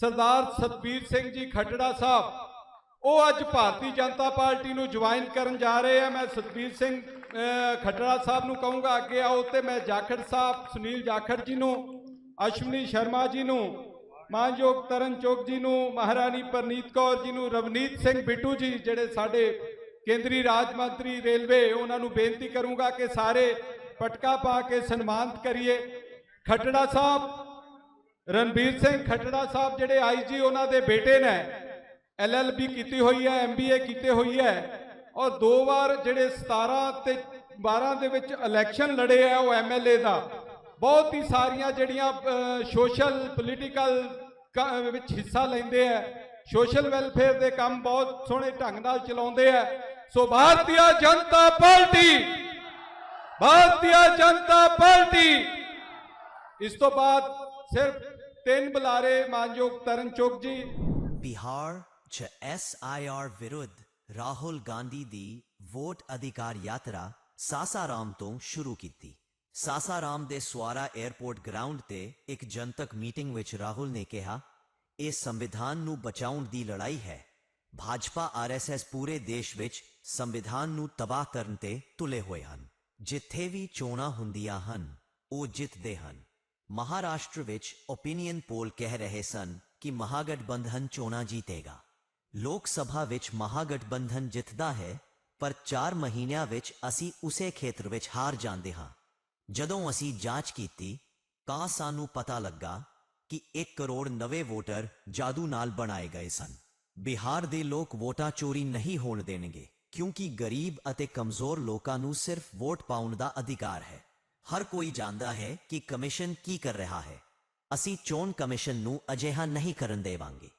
ਸਰਦਾਰ ਸਤਬੀਰ ਸਿੰਘ ਜੀ ਖੱਟੜਾ ਸਾਹਿਬ, ਉਹ ਅੱਜ ਭਾਰਤੀ ਜਨਤਾ ਪਾਰਟੀ ਨੂੰ ਜੁਆਇਨ ਕਰਨ ਜਾ ਰਹੇ ਆ। ਮੈਂ ਸਤਬੀਰ ਸਿੰਘ ਖੱਟੜਾ ਸਾਹਿਬ ਨੂੰ ਕਹੂੰਗਾ, ਅੱਗੇ ਆਓ ਤੇ ਮੈਂ ਜਾਖੜ ਸਾਹਿਬ, ਸੁਨੀਲ ਜਾਖੜ ਜੀ ਨੂੰ, ਅਸ਼ਵਨੀ ਸ਼ਰਮਾ ਜੀ ਨੂੰ, ਮਾਨਯੋਗ ਤਰਨ ਚੋਕ ਜੀ ਨੂੰ, ਮਹਾਰਾਣੀ ਪਰਨੀਤ ਕੌਰ ਜੀ ਨੂੰ, ਰਵਨੀਤ ਸਿੰਘ ਬਿੱਟੂ ਜੀ, ਜਿਹੜੇ ਸਾਡੇ ਕੇਂਦਰੀ ਰਾਜ ਮੰਤਰੀ ਰੇਲਵੇ, ਉਹਨਾਂ ਨੂੰ ਬੇਨਤੀ ਕਰੂੰਗਾ ਕਿ ਸਾਰੇ ਪਟਕਾ ਪਾ ਕੇ ਸਨਮਾਨਿਤ ਕਰੀਏ। ਖੱਟੜਾ ਸਾਹਿਬ ਰਣਬੀਰ ਸਿੰਘ ਖੱਟੜਾ ਸਾਹਿਬ ਜਿਹੜੇ ਆਈਜੀ ਉਹਨਾਂ ਦੇ ਬੇਟੇ ਨੇ ਐਲਐਲਬੀ ਕੀਤੀ ਹੋਈ ਹੈ ਐਮਬੀਏ ਕੀਤੇ ਹੋਈ ਹੈ, ਔਰ ਦੋ ਵਾਰ ਜਿਹੜੇ 17 ਤੇ 12 ਦੇ ਵਿੱਚ ਇਲੈਕਸ਼ਨ ਲੜੇ ਆ ਉਹ ਐਮਐਲਏ ਦਾ, ਬਹੁਤ ਹੀ ਸਾਰੀਆਂ ਜਿਹੜੀਆਂ ਸੋਸ਼ਲ, ਪੋਲੀਟੀਕਲ ਵਿੱਚ ਹਿੱਸਾ ਲੈਂਦੇ ਆ, ਸੋਸ਼ਲ ਵੈਲਫੇਅਰ ਦੇ ਕੰਮ ਬਹੁਤ ਸੋਹਣੇ ਢੰਗ ਨਾਲ ਚਲਾਉਂਦੇ ਆ, ਸੋ ਭਾਰਤੀ ਜਨਤਾ ਪਾਰਟੀ ਭਾਰਤੀ ਜਨਤਾ ਪਾਰਟੀ, ਇਸ ਤੋਂ ਬਾਅਦ ਸਿਰਫ ਤਿੰਨ ਬੁਲਾਰੇ ਮਾਨਯੋਗ ਤਰਨ ਚੁੱਕ ਜੀ। ਬਿਹਾਰ 'ਚ ਐਸਆਈਆਰ ਵਿਰੁੱਧ ਰਾਹੁਲ ਗਾਂਧੀ ਦੀ ਵੋਟ ਅਧਿਕਾਰ ਯਾਤਰਾ ਸਾਸਾਰਾਮ ਤੋਂ ਸ਼ੁਰੂ ਕੀਤੀ। ਸਾਸਾਰਾਮ ਦੇ ਸਵਾਰਾ 에ਅਰਪੋਰਟ ਗਰਾਊਂਡ ਤੇ ਇੱਕ ਜਨਤਕ ਮੀਟਿੰਗ ਵਿੱਚ ਰਾਹੁਲ ਨੇ ਕਿਹਾ, ਇਹ ਸੰਵਿਧਾਨ ਨੂੰ ਬਚਾਉਣ ਦੀ ਲੜਾਈ ਹੈ। ਭਾਜਪਾ ਆਰਐਸਐਸ ਪੂਰੇ ਦੇਸ਼ ਵਿੱਚ ਸੰਵਿਧਾਨ ਨੂੰ ਤਬਾਹ ਕਰਨ ਤੇ ਤੁਲੇ ਹੋਏ ਹਨ। ਜਿੱਥੇ ਵੀ ਚੋਣਾਂ ਹੁੰਦੀਆਂ ਹਨ, ਉਹ ਜਿੱਤਦੇ ਹਨ। ਮਹਾਰਾਸ਼ਟਰ ਵਿੱਚ ਓਪੀਨੀਅਨ ਪੋਲ ਕਹਿ ਰਹੇ ਸਨ ਕਿ ਮਹਾਗਠਬੰਧਨ ਚੋਣਾਂ ਜੀਤੇਗਾ। ਲੋਕ ਸਭਾ ਵਿੱਚ ਮਹਾਗਠਬੰਧਨ ਜਿੱਤਦਾ ਹੈ, ਪਰ 4 ਮਹੀਨਿਆਂ ਵਿੱਚ ਅਸੀਂ ਉਸੇ ਖੇਤਰ ਵਿੱਚ ਹਾਰ ਜਾਂਦੇ ਹਾਂ। ਜਦੋਂ ਅਸੀਂ ਜਾਂਚ ਕੀਤੀ, ਤਾਂ ਸਾਨੂੰ ਪਤਾ ਲੱਗਾ ਕਿ 1 ਕਰੋੜ ਨਵੇਂ ਵੋਟਰ ਜਾਦੂ ਨਾਲ ਬਣਾਏ ਗਏ ਸਨ। ਬਿਹਾਰ ਦੇ ਲੋਕ ਵੋਟਾਂ ਚੋਰੀ ਨਹੀਂ ਹੋਣ ਦੇਣਗੇ, ਕਿਉਂਕਿ ਗਰੀਬ ਅਤੇ ਕਮਜ਼ੋਰ ਲੋਕਾਂ ਨੂੰ ਸਿਰਫ ਵੋਟ ਪਾਉਣ ਦਾ ਅਧਿਕਾਰ ਹੈ। ਹਰ ਕੋਈ ਜਾਣਦਾ ਹੈ ਕਿ ਕਮਿਸ਼ਨ ਕੀ ਕਰ ਰਿਹਾ ਹੈ। ਅਸੀਂ ਚੋਣ ਕਮਿਸ਼ਨ ਨੂੰ ਅਜਿਹਾ ਨਹੀਂ ਕਰਨ ਦੇਵਾਂਗੇ।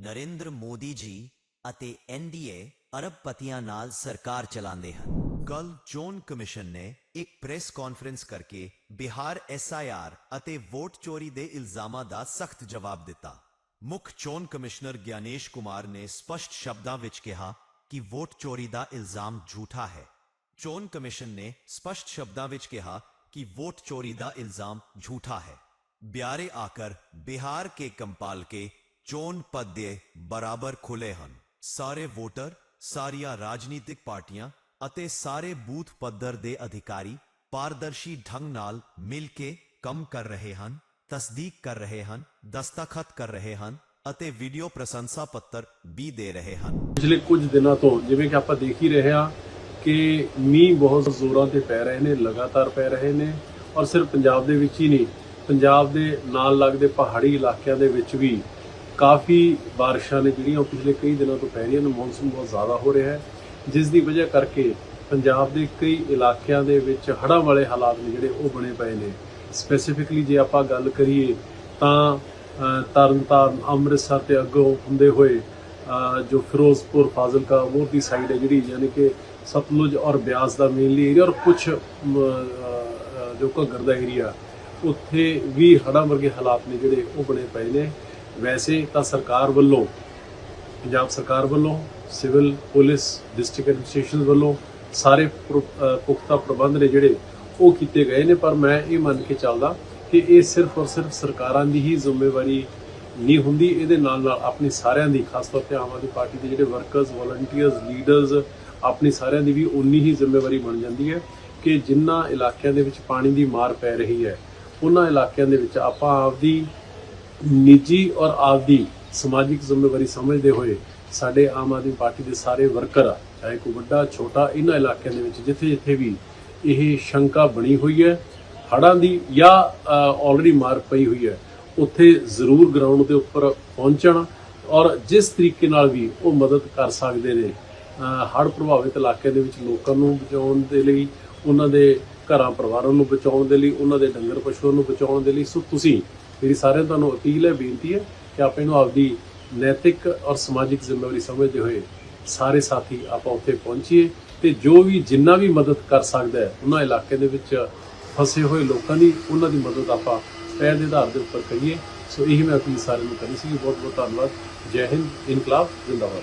ਨਰਿੰਦਰ ਮੋਦੀ ਜੀ ਅਤੇ ਐਨਡੀਏ ਅਰਬਪਤੀਆਂ ਨਾਲ ਸਰਕਾਰ ਚਲਾਉਂਦੇ ਹਨ। ਕੱਲ ਚੋਣ ਕਮਿਸ਼ਨ ਨੇ ਇੱਕ ਪ੍ਰੈਸ ਕਾਨਫਰੰਸ ਕਰਕੇ ਬਿਹਾਰ ਐਸਆਈਆਰ ਅਤੇ ਵੋਟ ਚੋਰੀ ਦੇ ਇਲਜ਼ਾਮਾਂ ਦਾ ਸਖਤ ਜਵਾਬ ਦਿੱਤਾ। ਮੁੱਖ ਚੋਣ ਕਮਿਸ਼ਨਰ ਗਿਆਨੇਸ਼ ਕੁਮਾਰ ਨੇ ਸਪਸ਼ਟ ਸ਼ਬਦਾਂ ਵਿੱਚ ਕਿਹਾ ਕਿ ਵੋਟ ਚੋਰੀ ਦਾ ਇਲਜ਼ਾਮ ਝੂਠਾ ਹੈ। ਚੋਣ ਕਮਿਸ਼ਨ ਨੇ ਸਪਸ਼ਟ ਸ਼ਬਦਾਂ ਵਿੱਚ ਕਿਹਾ ਕਿ ਵੋਟ ਚੋਰੀ ਦਾ ਇਲਜ਼ਾਮ ਝੂਠਾ ਹੈ। ਬਿਆਰੇ ਆਕਰ ਬਿਹਾਰ ਕੇ ਕੰਪਾਲ ਕੇ ਚੋਣ ਪਦ ਦੇ ਬਰਾਬਰ ਖੁੱਲੇ ਸਾਰੇ ਵੋਟਰ, ਸਾਰੀਆਂ ਰਾਜਨੀਤਿਕ ਪਾਰਟੀਆਂ ਅਤੇ ਸਾਰੇ ਬੂਥ ਪੱਧਰ ਦੇ ਅਧਿਕਾਰੀ ਪਾਰਦਰਸ਼ੀ ਢੰਗ ਨਾਲ ਮਿਲ ਕੇ ਕੰਮ ਕਰ ਰਹੇ ਹਨ, ਤਸਦੀਕ ਕਰ ਰਹੇ ਹਨ, ਦਸਤਖਤ ਕਰ ਰਹੇ ਹਨ ਅਤੇ ਵੀਡੀਓ ਪ੍ਰਸ਼ੰਸਾ ਪੱਤਰ ਵੀ ਦੇ ਰਹੇ ਹਨ। ਪਿਛਲੇ ਕੁਝ ਦਿਨਾਂ ਤੋਂ ਜਿਵੇਂ ਕਿ ਆਪਾਂ ਦੇਖ ਹੀ ਰਹੇ ਹਾਂ ਕਿ ਮੀਂਹ ਬਹੁਤ ਜ਼ੋਰਾਂ ਤੇ ਪੈ ਰਹੇ ਨੇ ਲਗਾਤਾਰ ਪੈ ਰਹੇ ਨੇ ਔਰ ਸਿਰਫ ਪੰਜਾਬ ਦੇ ਵਿੱਚ ਹੀ ਨਹੀਂ ਪੰਜਾਬ ਦੇ ਨਾਲ ਲੱਗਦੇ ਪਹਾੜੀ ਇਲਾਕਿਆਂ ਦੇ ਵਿੱਚ ਵੀ ਕਾਫੀ ਬਾਰਿਸ਼ਾਂ ਨੇ ਜਿਹੜੀਆਂ ਉਹ ਪਿਛਲੇ ਕਈ ਦਿਨਾਂ ਤੋਂ ਪੈ ਰਹੀਆਂ ਨੇ ਮੌਨਸੂਨ ਬਹੁਤ ਜ਼ਿਆਦਾ ਹੋ ਰਿਹਾ ਹੈ ਜਿਸ ਦੀ ਵਜ੍ਹਾ ਕਰਕੇ ਪੰਜਾਬ ਦੇ ਕਈ ਇਲਾਕਿਆਂ ਦੇ ਵਿੱਚ ਹੜ੍ਹਾਂ ਵਾਲੇ ਹਾਲਾਤ ਨੇ ਜਿਹੜੇ ਉਹ ਬਣੇ ਪਏ ਨੇ। ਸਪੈਸੀਫਿਕਲੀ ਜੇ ਆਪਾਂ ਗੱਲ ਕਰੀਏ ਤਾਂ ਅ, ਤਰਨਤਾਰਨ ਅੰਮ੍ਰਿਤਸਰ ਤੇ ਅੱਗੋਂ ਹੁੰਦੇ ਹੋਏ ਜੋ ਫਿਰੋਜ਼ਪੁਰ ਫਾਜ਼ਿਲਕਾ ਮੋਰ ਦੀ ਸਾਈਡ ਹੈ ਜਿਹੜੀ, ਯਾਨੀ ਕਿ ਸਤਲੁਜ ਔਰ ਬਿਆਸ ਦਾ ਮੇਨਲੀ ਏਰੀਆ ਔਰ ਕੁਝ ਜੋ ਘੱਗਰ ਦਾ ਏਰੀਆ ਉੱਥੇ ਵੀ ਹੜ੍ਹਾਂ ਵਰਗੇ ਹਾਲਾਤ ਨੇ ਜਿਹੜੇ ਉਹ ਬਣੇ ਪਏ ਨੇ। ਵੈਸੇ ਤਾਂ ਸਰਕਾਰ ਵੱਲੋਂ, ਪੰਜਾਬ ਸਰਕਾਰ ਵੱਲੋਂ, ਸਿਵਲ, ਪੁਲਿਸ ਡਿਸਟ੍ਰਿਕਟ ਐਡਮਿਨਿਸਟ੍ਰੇਸ਼ਨ ਵੱਲੋਂ ਸਾਰੇ ਪੁਖਤਾ ਪ੍ਰਬੰਧ ਨੇ ਜਿਹੜੇ ਉਹ ਕੀਤੇ ਗਏ ਨੇ, ਪਰ ਮੈਂ ਇਹ ਮੰਨ ਕੇ ਚੱਲਦਾ ਕਿ ਇਹ ਸਿਰਫ ਔਰ ਸਿਰਫ ਸਰਕਾਰਾਂ ਦੀ ਹੀ ਜ਼ਿੰਮੇਵਾਰੀ ਨਹੀਂ ਹੁੰਦੀ, ਇਹਦੇ ਨਾਲ ਨਾਲ ਆਪਣੀ ਸਾਰਿਆਂ ਦੀ, ਖਾਸ ਤੌਰ ਤੇ ਆਮ ਆਦਮੀ ਪਾਰਟੀ ਦੇ ਜਿਹੜੇ ਵਰਕਰਸ ਵਲੰਟੀਅਰਸ ਲੀਡਰਸ ਆਪਣੀ ਸਾਰਿਆਂ ਦੀ ਵੀ ਉਨੀ ਹੀ ਜ਼ਿੰਮੇਵਾਰੀ ਬਣ ਜਾਂਦੀ ਹੈ ਕਿ ਜਿਨ੍ਹਾਂ ਇਲਾਕਿਆਂ ਦੇ ਵਿੱਚ ਪਾਣੀ ਦੀ ਮਾਰ ਪੈ ਰਹੀ ਹੈ, ਉਹਨਾਂ ਇਲਾਕਿਆਂ ਦੇ ਵਿੱਚ ਆਪਾਂ ਆਪਦੀ ਨਿੱਜੀ ਔਰ ਆਪਦੀ ਸਮਾਜਿਕ ਜ਼ਿੰਮੇਵਾਰੀ ਸਮਝਦੇ ਹੋਏ ਸਾਡੇ ਆਮ ਆਦਮੀ ਪਾਰਟੀ ਦੇ ਸਾਰੇ ਵਰਕਰ ਆ, ਚਾਹੇ ਕੋਈ ਵੱਡਾ, ਛੋਟਾ ਇਹਨਾਂ ਇਲਾਕਿਆਂ ਦੇ ਵਿੱਚ ਜਿੱਥੇ ਜਿੱਥੇ ਵੀ ਇਹ ਸ਼ੰਕਾ ਬਣੀ ਹੋਈ ਹੈ, ਹੜ੍ਹਾਂ ਦੀ ਜਾਂ ਆਲਰੇਡੀ ਮਾਰ ਪਈ ਹੋਈ ਹੈ ਉੱਥੇ ਜ਼ਰੂਰ ਗਰਾਊਂਡ ਦੇ ਉੱਪਰ ਪਹੁੰਚਣ ਔਰ ਜਿਸ ਤਰੀਕੇ ਨਾਲ ਵੀ ਉਹ ਮਦਦ ਕਰ ਸਕਦੇ ਨੇ ਹੜ੍ਹ ਪ੍ਰਭਾਵਿਤ ਇਲਾਕੇ ਦੇ ਵਿੱਚ ਲੋਕਾਂ ਨੂੰ ਬਚਾਉਣ ਦੇ ਲਈ, ਉਹਨਾਂ ਦੇ ਘਰਾਂ ਪਰਿਵਾਰਾਂ ਨੂੰ ਬਚਾਉਣ ਦੇ ਲਈ, ਉਹਨਾਂ ਦੇ ਡੰਗਰ ਪਸ਼ੂਆਂ ਨੂੰ ਬਚਾਉਣ ਦੇ ਲਈ। ਸੋ ਤੁਸੀਂ ਮੇਰੀ ਸਾਰਿਆਂ ਤੁਹਾਨੂੰ ਅਪੀਲ ਹੈ, ਬੇਨਤੀ ਹੈ ਕਿ ਆਪ ਨੂੰ ਆਪਦੀ ਨੈਤਿਕ ਔਰ ਸਮਾਜਿਕ ਜ਼ਿੰਮੇਵਾਰੀ ਸਮਝਦੇ ਹੋਏ ਸਾਰੇ ਸਾਥੀ ਆਪਾਂ ਉੱਥੇ ਪਹੁੰਚੀਏ ਤੇ ਜੋ ਵੀ ਜਿੰਨਾ ਵੀ ਮਦਦ ਕਰ ਸਕਦਾ ਹੈ, ਉਹਨਾਂ ਇਲਾਕੇ ਦੇ ਵਿੱਚ ਫਸੇ ਹੋਏ ਲੋਕਾਂ ਦੀ ਉਹਨਾਂ ਦੀ ਮਦਦ ਆਪਾਂ ਪਹਿਲ ਦੇ ਆਧਾਰ ਦੇ ਉੱਪਰ ਕਰੀਏ ਸੋ ਇਹੀ ਮੈਂ ਅਪੀਲ ਸਾਰਿਆਂ ਨੂੰ ਕਰਨੀ ਸੀ। ਬਹੁਤ ਬਹੁਤ ਧੰਨਵਾਦ। ਜੈ ਹਿੰਦ। ਇਨਕਲਾਬ, ਜ਼ਿੰਦਾਬਾਦ।